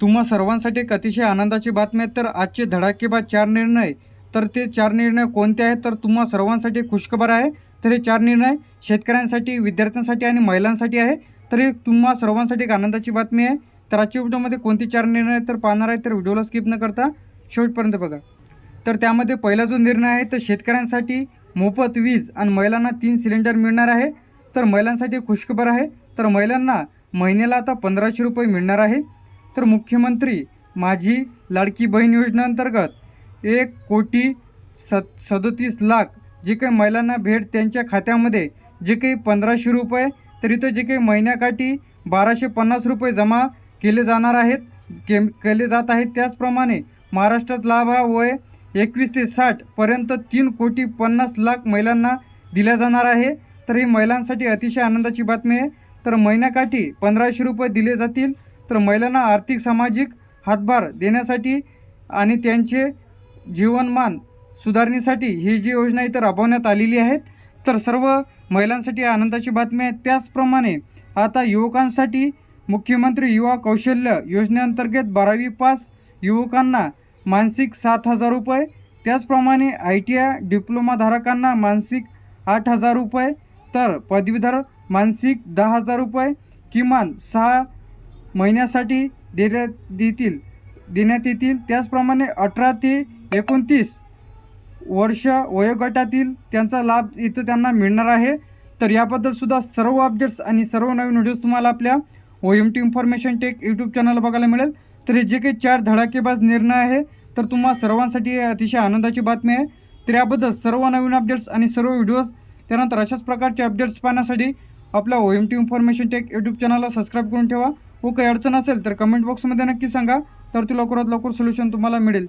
तुम्हा सर्वांसाठी एक अतिशय आनंदाची बातमी आहे. तर आजचे धडाकेबाद चार निर्णय. तर ते चार निर्णय कोणते आहेत? तर तुम्हा सर्वांसाठी खुशखबर आहे. तर हे चार निर्णय शेतकऱ्यांसाठी विद्यार्थ्यांसाठी आणि महिलांसाठी आहे. तर हे तुम्हा सर्वांसाठी एक आनंदाची बातमी आहे. तर आजच्या व्हिडिओमध्ये कोणते चार निर्णय तर पाहणार आहे. तर व्हिडिओला स्किप न करता शेवटपर्यंत बघा. तर त्यामध्ये पहिला जो निर्णय आहे तर शेतकऱ्यांसाठी मोफत वीज आणि महिलांना तीन सिलेंडर मिळणार आहे. तर महिलांसाठी खुशखबर आहे. तर महिलांना महिन्याला आता पंधराशे रुपये मिळणार आहे. तर मुख्यमंत्री माझी लाडकी बहीण योजनेअंतर्गत एक कोटी सत सदोतीस लाख जे काही महिलांना भेट त्यांच्या खात्यामध्ये जे काही पंधराशे रुपये तर इथं जे काही महिन्याकाठी बाराशे पन्नास रुपये जमा केले जाणार आहेत के केले जात आहेत त्याचप्रमाणे महाराष्ट्रात लाभ हा वय एकवीस ते साठपर्यंत तीन कोटी पन्नास लाख महिलांना दिल्या जाणार आहे. तर ही महिलांसाठी अतिशय आनंदाची बातमी आहे. तर महिन्याकाठी पंधराशे रुपये दिले जातील. तर महिलांना आर्थिक सामाजिक हातभार देण्यासाठी आणि त्यांचे जीवनमान सुधारणेसाठी ही जी योजना इथं राबवण्यात आलेली आहेत तर सर्व महिलांसाठी आनंदाची बातमी आहे. त्याचप्रमाणे आता युवकांसाठी मुख्यमंत्री युवा कौशल्य योजनेअंतर्गत बारावी पास युवकांना मानसिक सात हजार रुपये त्याचप्रमाणे आय टी आय डिप्लोमाधारकांना मानसिक आठ हजार रुपये तर पदवीधर मानसिक दहा हजार रुपये किमान सहा महिन्यासाठी देण्यात देतील देण्यात येतील. त्याचप्रमाणे अठरा ते एकोणतीस वर्ष वयोगटातील त्यांचा लाभ इथं त्यांना मिळणार आहे. तर याबद्दलसुद्धा सर्व अपडेट्स आणि सर्व नवीन व्हिडिओज तुम्हाला आपल्या O M T information tech YouTube channel बघायला मिळेल. तर हे जे काही चार धडाकेबाज निर्णय आहे तर तुम्हा सर्वांसाठी अतिशय आनंदाची बातमी आहे. तर याबद्दल सर्व नवीन अपडेट्स आणि सर्व व्हिडिओज त्यानंतर अशाच प्रकारचे अपडेट्स पाहण्यासाठी आपल्या O M T information tech YouTube चॅनलला सबस्क्राईब करून ठेवा. हो काही अडचण असेल तर कमेंट बॉक्समध्ये नक्की सांगा. तर ती लवकरात लवकर सोल्युशन तुम्हाला मिळेल.